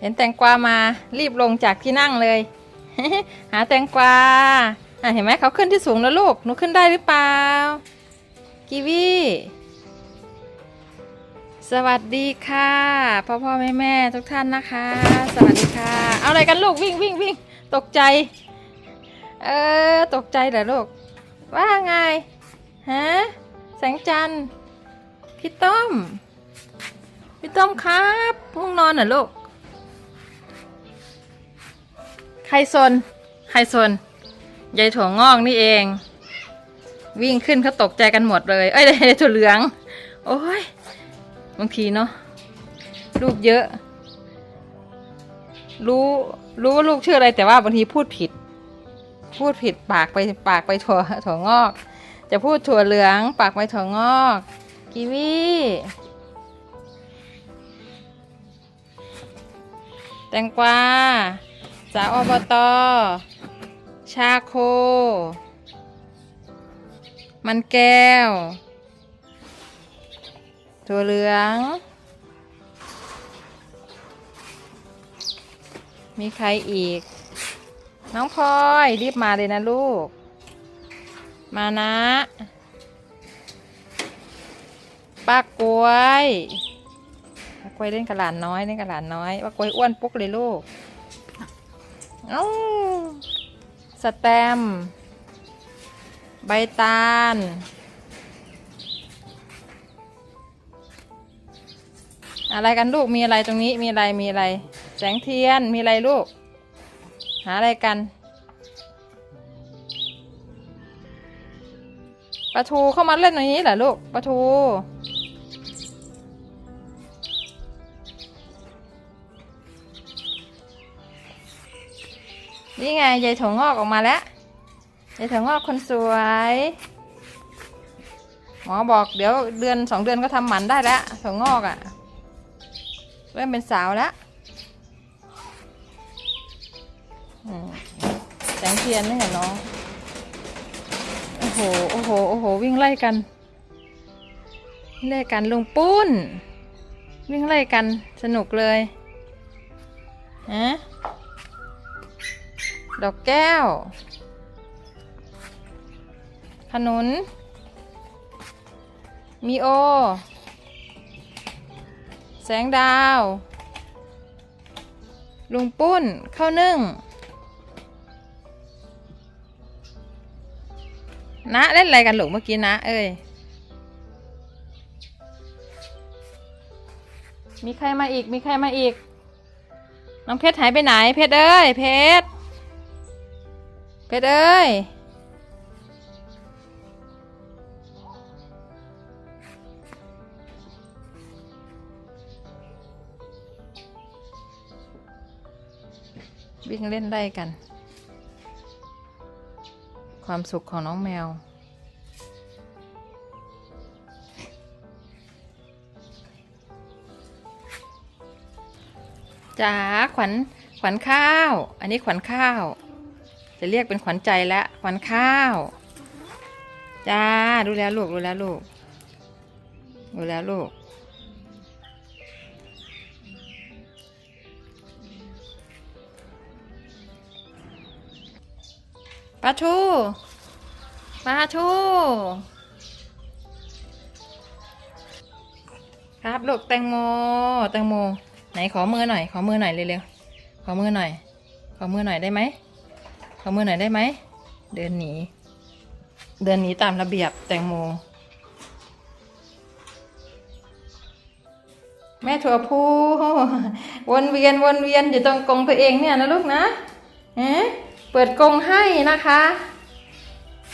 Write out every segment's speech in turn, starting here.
เห็นแตงกวามารีบลงจากที่นั่งเลย หาแตงกวาอะเห็นไหมเขาขึ้นที่สูงแล้วลูกหนูขึ้นได้หรือเปล่ากีวีสวัสดีค่ะพ่อพ่อแม่แม่ทุกท่านนะคะ สวัสดีค่ะ เอาอะไรกันลูกวิ่งวิ่งวิ่งตกใจเออตกใจเหรอลูกว่าไงฮะแสงจันทร์พี่ต้อมพี่ต้อมครับง่วงนอนเหรอลูก ใครซนใครซนยายถั่วงอกนี่เอง วิ่งขึ้นเขาตกใจกันหมดเลย เอ้ยยายถั่วเหลือง โอ้ยบางทีเนาะลูกเยอะ รู้รู้ว่าลูกชื่ออะไรแต่ว่าบางทีพูดผิด พูดผิดปากไปปากไปถั่วถั่วงอก จะพูดถั่วเหลือง ปากไปถั่วงอก กีวีแตงกวา สาวอบต ชาโค มันแก้ว ถั่วเหลือง มีใครอีก น้องพลอยรีบมาเลยนะลูก มานะ ป้ากล้วยป้ากล้วยเล่นกับหลานน้อยเล่นกับหลานน้อยป้ากล้วยอ้วนปุ๊กเลยลูก เอ้าสแตม ใบตาล อะไรกันลูกมีอะไรตรงนี้มีอะไรมีอะไร แสงเทียนมีอะไรลูก หาอะไรกันปลาทูเข้ามาเล่นในนี้เหรอลูกปลาทู นี่ไงยายถั่วงอกออกมาแล้วยายถั่วงอกคนสวย หมอบอกเดี๋ยวเดือนสองเดือนก็ทำหมันได้แล้วถั่วงอกอะ่ะ เริ่มเป็นสาวแล้วแสงเทียนนี่เหรอน้อง โอ้โห โอ้โห โอ้โห วิ่งไล่กัน ไล่กันลุงปุ้น วิ่งไล่กันสนุกเลยฮะ ดอกแก้ว ขนุน มีโอ แสงดาว ลุงปุ้น ข้าวนึ่งนะเล่นอะไรกันหลูกเมื่อกี้นะ เอ้ย มีใครมาอีก มีใครมาอีก น้องเพชรหายไปไหน เพชรเอ้ย เพชร เพชรเอ้ยวิ่งเล่นได้กัน ความสุขของน้องแมว จ๋าขวัญขวัญข้าว อันนี้ขวัญข้าว จะเรียกเป็นขวัญใจแล้วขวัญข้าว จ้าดูแลลูกดูแลลูกดูแลลูก ปลาทูปลาทูครับลูกแตงโมแตงโม ไหนขอมือหน่อย ขอมือหน่อยเร็วๆขอมือหน่อย ขอมือหน่อยได้ไหม ขอมือหน่อยได้ไหม เดินหนี เดินหนีตามระเบียบแตงโม แม่ถั่วพูวนเวียนวนเวียนอยู่ตรงกรงตัวเองเนี่ยนะลูกนะฮะเปิดกรงให้นะคะ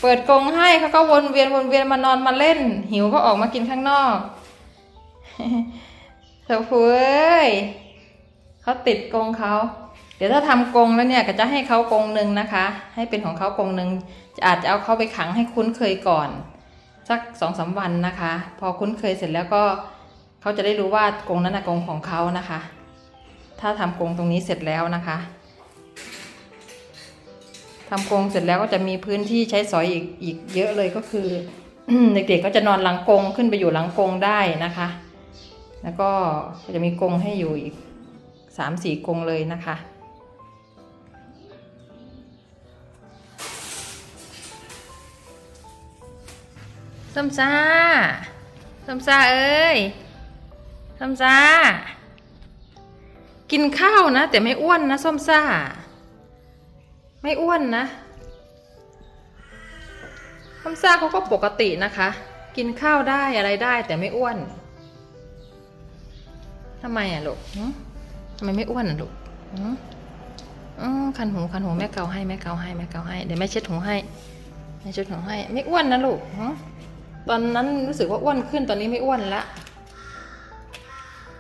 เปิดกรงให้เขาก็วนเวียนวนเวียนมานอนมาเล่น หิวก็ออกมากินข้างนอกถั่วพูเอ้ยเขาติดกรงเขา เดี๋ยวถ้าทำกรงแล้วเนี่ยก็จะให้เขากรงหนึ่งนะคะ ให้เป็นของเขากรงหนึ่งจะอาจจะเอาเขาไปขังให้คุ้นเคยก่อน สักสองสามวันนะคะ พอคุ้นเคยเสร็จแล้วก็เขาจะได้รู้ว่ากรงนั้นนะกรงของเขานะคะ ถ้าทำกรงตรงนี้เสร็จแล้วนะคะทำกรงเสร็จแล้วก็จะมีพื้นที่ใช้สอยอีกอีกเยอะเลยก็คือ เด็กๆก็จะนอนหลังกรงขึ้นไปอยู่หลังกรงได้นะคะ แล้วก็จะมีกรงให้อยู่อีกสามสี่กรงเลยนะคะ ส้มซ่าส้มซ่าเอ้ยส้มซ่า กินข้าวนะ แต่ไม่อ้วนนะส้มซ่า ไม่อ้วนนะส้มซ่าเขาก็ปกตินะคะ กินข้าวได้อะไรได้แต่ไม่อ้วนทำไมอะลูกทำไมไม่อ้วนอะลูกคันหูคันหูแม่เกาให้แม่เกาให้แม่เกาให้เดี๋ยวแม่เช็ดหูให้แม่เช็ดหูให้ ไม่อ้วนนะลูก ตอนนั้นรู้สึกว่าอ้วนขึ้นตอนนี้ไม่อ้วนละ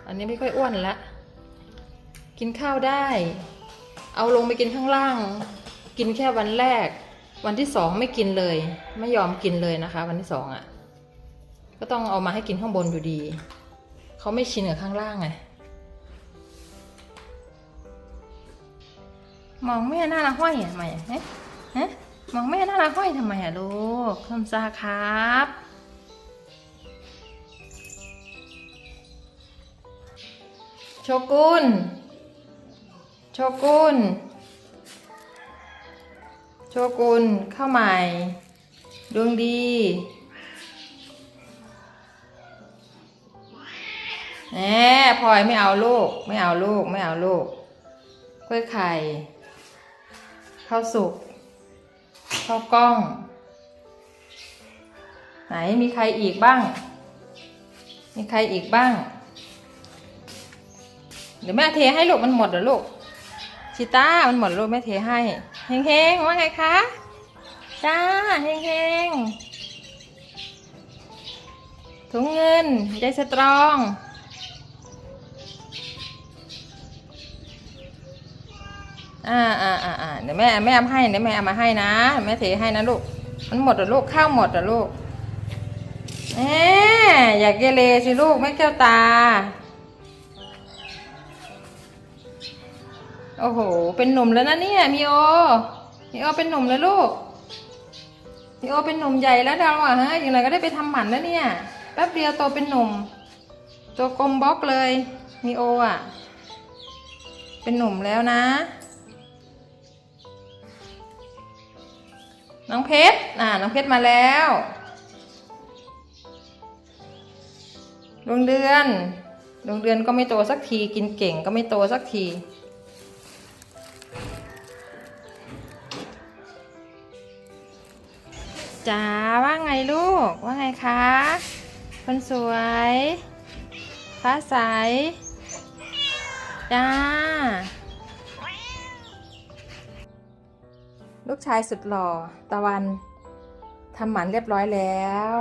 อันนี้ไม่ค่อยอ้วนละกินข้าวได้ เอาลงไปกินข้างล่าง กินแค่วันแรก วันที่สองไม่กินเลย ไม่ยอมกินเลยนะคะ วันที่สองอะ่ะ ก็ต้องเอามาให้กินข้างบนอยู่ดี เขาไม่ชินกับข้างล่างไงมองแม่หน้าละห้อยอะทำไมฮะฮะมองแม่หน้าละห้อยทำไมอะลูกคำซาครับ โชกุนโชกุนโชกุนเข้าใหม่ ดวงดีแหมพลอยไม่เอาลูก ไม่เอาลูก ไม่เอาลูกกล้วยไข่ข้าวสุกข้าวกล้อง ไหนมีใครอีกบ้าง มีใครอีกบ้าง เดี๋ยวแม่เทให้ลูกมันหมดเหรอลูกชิต้ามันหมดลูกแม่เทให้เฮงเฮงว่าไงคะจ้าเฮงเฮงถุงเงินใจสตรองอ่าอ่าอ่าอ่าเดี๋ยวแม่แม่เอามาให้เดี๋ยวแม่เอามาให้นะแม่เทให้นะลูกมันหมดเหรอลูกข้าวหมดเหรอลูกแหมอย่าเกเรสิลูกไม่แก้วตา โอ้โห เป็นหนุ่มแล้วนะเนี่ยมีโอมีโอเป็นหนุ่มแล้วลูกมีโอเป็นหนุ่มใหญ่แล้วเราอะฮะอย่างไรก็ได้ไปทำหมันแล้วเนี่ยแป๊บเดียวโตเป็นหนุ่มตัวกลมบล็อกเลยมีโออะ เป็นหนุ่มแล้วนะ น้องเพชรอ่าน้องเพชรมาแล้วดวงเดือนดวงเดือนก็ไม่โตสักที กินเก่งก็ไม่โตสักที จ๋าว่าไงลูก ว่าไงคะ คนสวยฟ้าใสจ้า ลูกชายสุดหล่อ ตะวันทำหมันเรียบร้อยแล้ว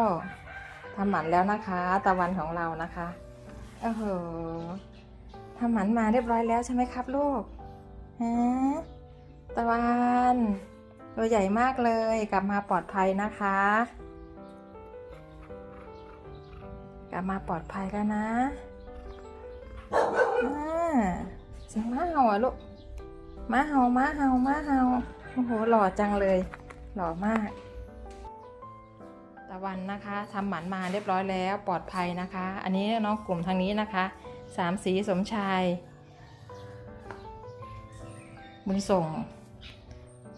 ทำหมันแล้วนะคะ ตะวันของเรานะคะโอ้โหทำหมันมาเรียบร้อยแล้วใช่ไหมครับลูกฮะตะวัน ตัวใหญ่มากเลยกลับมาปลอดภัยนะคะ กลับมาปลอดภัยแล้วนะอ่าเสียงม้าเห่าอะลูกม้าเห่าม้าเห่าม้าเห่าโอ้โหหล่อจังเลย หล่อมากตะวันนะคะทำหมันมาเรียบร้อยแล้วปลอดภัยนะคะ อันนี้น้องกลุ่มทางนี้นะคะสามสีสมชาย บุญส่ง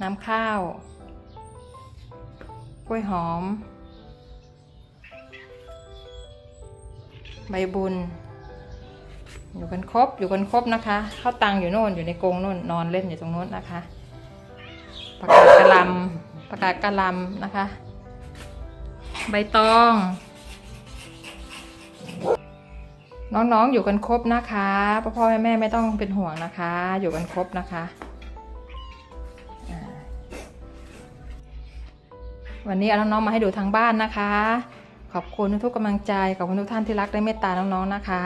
น้ำข้าว กล้วยหอม ใบบุญ อยู่กันครบ อยู่กันครบนะคะเข้าตังอยู่โน่น อยู่ในกรงโน่น นอนเล่นอยู่ตรงโน้นนะคะประกาศกระลำประกาศกระลำนะคะ ใบตอง น้องๆอยู่กันครบนะคะ พ่อพ่อแม่แม่ไม่ต้องเป็นห่วงนะคะ อยู่กันครบนะคะ วันนี้เอาน้องๆมาให้ดูทางบ้านนะคะ ขอบคุณทุกกำลังใจขอบคุณทุกท่านที่รักและเมตตาน้องๆนะคะ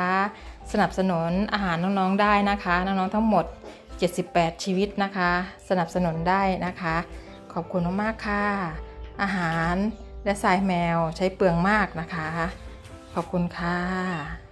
สนับสนุนอาหารน้องๆได้นะคะ น้องๆทั้งหมด 78 ชีวิตนะคะ สนับสนุนได้นะคะ ขอบคุณมากๆค่ะ อาหารและทรายแมวใช้เปลืองมากนะคะ ขอบคุณค่ะ